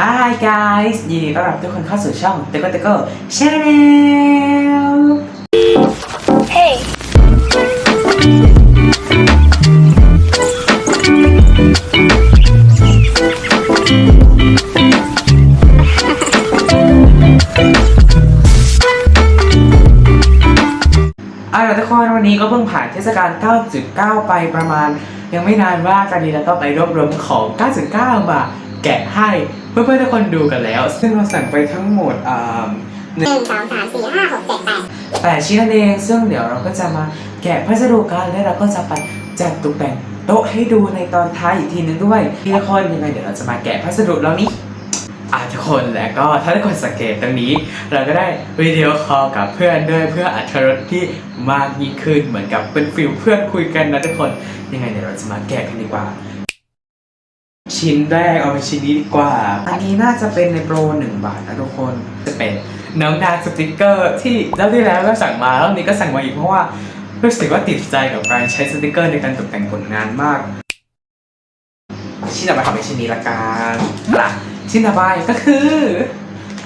Hi guys ยินดีต้อนรับทุกคนเข้าสู่ช่อง t e k o t e k o Channel Hey, เอาล่ะทุกคนวันนี้ก็เพิ่งผ่านเทศกาล 9.9 ไปประมาณ ยังไม่นานมากตอนนี้แล้วก็ไปรวบรวมของ 9.9มา แกะให้เพื่อนๆทุกคนดูกันแล้ว ซึ่งเราสั่งไปทั้งหมดอ่าหนึ่งสองสามสี่ห้าหกเจ็ดแปดแปดชิ้นนั่นเองซึ่งเดี๋ยวเราก็จะมาแกะพัสดุกันแล้วเราก็จะไปจัดตกแต่งโต๊ะให้ดูในตอนท้ายอีกทีนึงด้วยทีละคนยังไงเดี๋ยวเราจะมาแกะพัสดุแล้วนี้อะทุกคนแล้วก็ถ้าทุกคนสังเกตตรงนี้ เราก็ได้วิดีโอคอลกับเพื่อนด้วยเพื่ออัธรสที่มากยิ่งขึ้นเหมือนกับเป็นฟิลเพื่อนคุยกันนะทุกคนยังไงเดี๋ยวเราจะมาแกะกันดีกว่า ชิ้นแรกเอาเป็นชิ้นนี้ดีกว่า อันนี้น่าจะเป็นในโปรหนึ่งบาทนะทุกคน จะเป็นน้องนางสติกเกอร์ที่แล้วที่แล้วก็สั่งมาแล้วนี้ก็สั่งมาอีกเพราะว่ารู้สึกว่าติดใจกับการใช้สติกเกอร์ในการตกแต่งผลงานมาก ชิ้นต่อไปขอเป็นชิ้นนี้ละกันล่ะชิ้นต่อไปก็คือ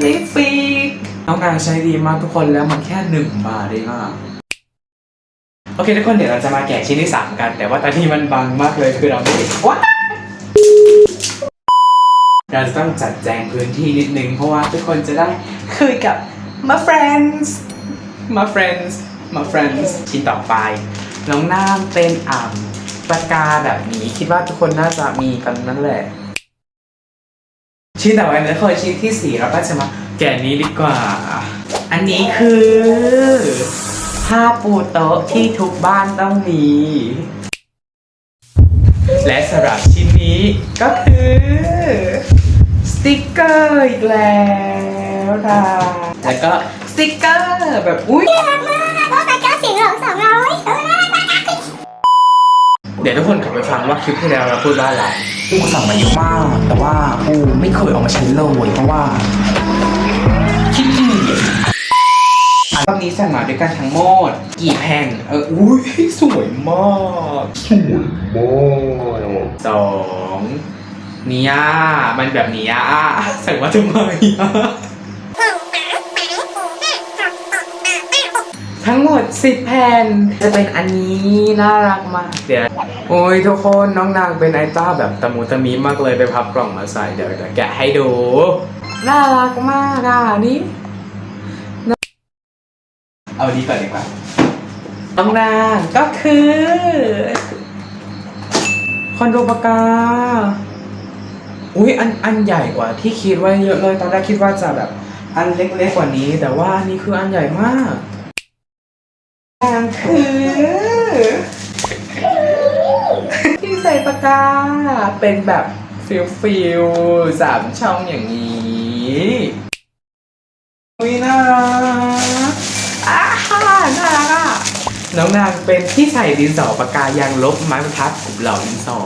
ลิปฟิกน้องนางใช้ดีมากทุกคนแล้วมันแค่หนึ่งบาทเองอะโอเคทุกคนเดี๋ยวเราจะมาแกะชิ้นที่สามกัน แต่ว่าตอนนี้มันบังมากเลยคือเราไม่เห็นว้า เราจะต้องจัดแจงพื้นที่นิดนึง เพราะว่าทุกคนจะได้คุยกับ my friends my friends my friends ชิ้นต่อไป น้องน้ำเป็นอ่ำปากกาแบบนี้ คิดว่าทุกคนน่าจะมีกันนั่นแหละ ชิ้นต่อไปนะทุกคนชิ้นที่สี่เราก็จะมาแกะนี้ดีกว่า อันนี้คือผ้าปูโต๊ะที่ทุกบ้านต้องมี และสำหรับชิ้นนี้ก็คือ สติกเกอร์อีกแล้วค่ะ แล้วก็สติกเกอร์แบบอุ้ยโอ้แต่เจ้าสิงหลงสองร้อยเออน่ารักมากเดี๋ยวทุกคนกลับไปฟังว่าคลิปที่แล้วเราพูดว่าอะไร กูสั่งมาเยอะมาก แต่ว่ากูไม่เคยออกมาใช้เลยเพราะว่า รอบนี้สั่งมาด้วยกันทั้งหมด กี่แผ่นเอออุ้ยสวยมากสวยมากสองเนี่ยมันแบบเนี้ยสั่งมาทำไมอะทั้งหมด10แผ่น จะเป็นอันนี้น่ารักมาก เดี๋ยว โอ้ยทุกคนน้องนางเป็นไอต้าแบบตะมูตะมีมากเลยไปพับกล่องมาใส่เดี๋ยวจะแกะให้ดู น่ารักมากอะนี่น่า เอาดีก่อนดีกว่าน้องนางก็คือคอนโดปากาอุ้ยอันอันใหญ่กว่าที่คิดไว้เยอะเลยตอนแรกคิดว่าจะแบบ อันเล็กๆกว่านี้ แต่ว่าอันนี่คืออันใหญ่มากนางคือที่ใส่ปากกาเป็นแบบฟิลฟิลสามช่องอย่างนี้อุ้ยน่ารัก น้องนางเป็นที่ใส่ดินสอปากกายางลบไม้บรรทัดกลุ่มเหล่าดินสอ